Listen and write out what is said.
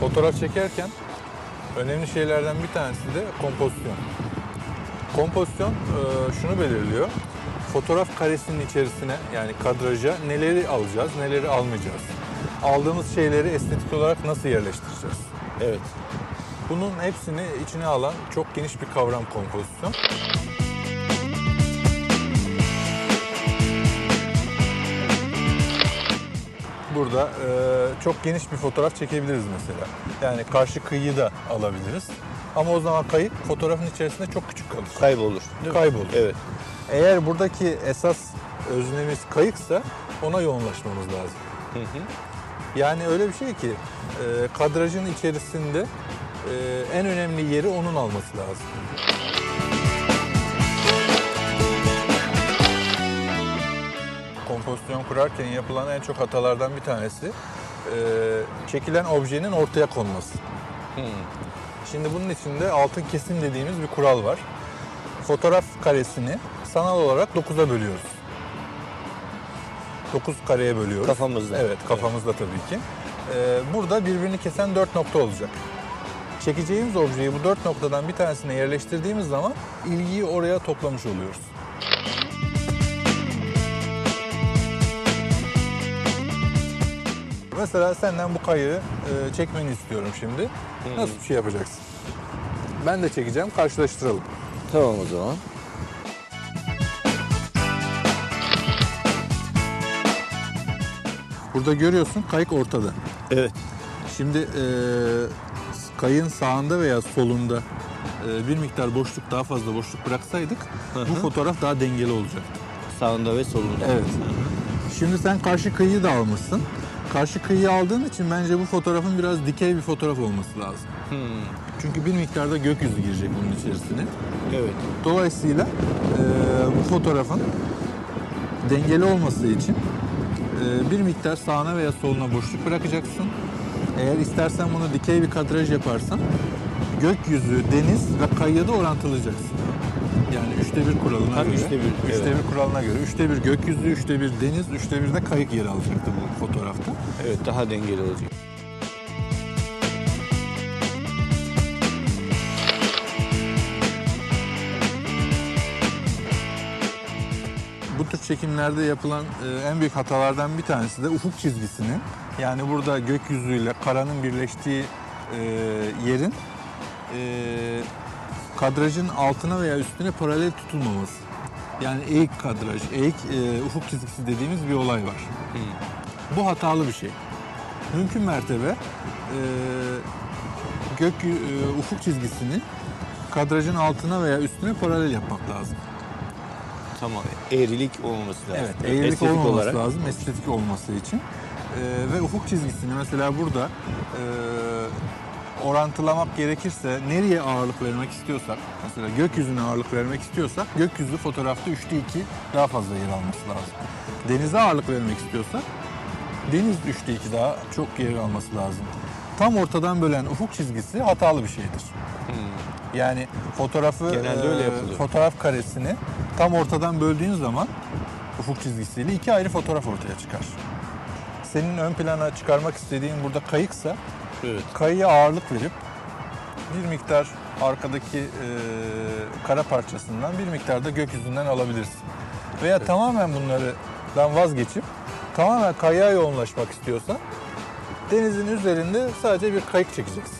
fotoğraf çekerken önemli şeylerden bir tanesi de kompozisyon. Kompozisyon e, şunu belirliyor. Fotoğraf karesinin içerisine yani kadraja neleri alacağız, neleri almayacağız. Aldığımız şeyleri estetik olarak nasıl yerleştireceğiz? Evet. Bunun hepsini içine alan çok geniş bir kavram kompozisyon. Burada e, çok geniş bir fotoğraf çekebiliriz mesela. Yani karşı kıyıyı da alabiliriz. Ama o zaman kayık fotoğrafın içerisinde çok küçük kalır. Kaybolur. Kaybolur. Evet. Eğer buradaki esas öznemiz kayıksa ona yoğunlaşmamız lazım. Hı hı. Yani öyle bir şey ki e, kadrajın içerisinde e, en önemli yeri onun alması lazım. Kurarken yapılan en çok hatalardan bir tanesi e, çekilen objenin ortaya konması. Hı. Şimdi bunun içinde altın kesim dediğimiz bir kural var. Fotoğraf karesini sanal olarak 9'a bölüyoruz. 9 kareye bölüyoruz. Kafamızda. Evet, kafamızda tabii ki. Ee, burada birbirini kesen 4 nokta olacak. Çekeceğimiz objeyi bu 4 noktadan bir tanesine yerleştirdiğimiz zaman ilgiyi oraya toplamış oluyoruz. Mesela senden bu kayığı e, çekmeni istiyorum şimdi. Nasıl bir şey yapacaksın? Ben de çekeceğim, karşılaştıralım. Tamam o zaman. Burada görüyorsun kayık ortada. Evet. Şimdi e, kayığın sağında veya solunda e, bir miktar boşluk daha fazla boşluk bıraksaydık Hı bu hı. fotoğraf daha dengeli olacaktı. Sağında ve solunda. Evet. Şimdi sen karşı kıyıyı da almışsın. Karşı kıyıyı aldığın için bence bu fotoğrafın biraz dikey bir fotoğraf olması lazım. Hı. Çünkü bir miktarda gökyüzü girecek bunun içerisine. Evet. Dolayısıyla e, bu fotoğrafın dengeli olması için e, bir miktar sağına veya soluna boşluk bırakacaksın. Eğer istersen bunu dikey bir kadraj yaparsan gökyüzü, deniz ve kayığı da orantılayacaksın. Yani üçte bir kuralına Tabii, göre. üçte bir, üçte evet. bir kuralına göre. Üçte bir gökyüzü, üçte bir deniz, üçte bir de kayık yer alacaktı bu fotoğrafta. Evet daha dengeli olacak. Bu tür çekimlerde yapılan e, en büyük hatalardan bir tanesi de ufuk çizgisinin yani burada gökyüzüyle karanın birleştiği e, yerin e, kadrajın altına veya üstüne paralel tutulmaması. Yani eğik kadraj, eğik e, ufuk çizgisi dediğimiz bir olay var. Bu hatalı bir şey. Mümkün mertebe e, gök e, ufuk çizgisini kadrajın altına veya üstüne paralel yapmak lazım. Tamam. Eğrilik olmaması lazım. Evet, eğrilik Estetik olmaması olarak. lazım estetik olması için. Ee, ve ufuk çizgisini mesela burada e, orantılamak gerekirse nereye ağırlık vermek istiyorsak, mesela gökyüzüne ağırlık vermek istiyorsak gökyüzü fotoğrafta 3'te 2 daha fazla yer alması lazım. Denize ağırlık vermek istiyorsak deniz 3'te 2 daha çok yer alması lazım. Tam ortadan bölen ufuk çizgisi hatalı bir şeydir. Yani fotoğrafı Genelde öyle e, yapılıyor. fotoğraf karesini tam ortadan böldüğün zaman ufuk çizgisiyle iki ayrı fotoğraf ortaya çıkar. Senin ön plana çıkarmak istediğin burada kayıksa Evet. kayıya ağırlık verip bir miktar arkadaki e, kara parçasından bir miktar da gökyüzünden alabilirsin. Veya tamamen bunlardan vazgeçip tamamen kayığa yoğunlaşmak istiyorsan denizin üzerinde sadece bir kayık çekeceksin.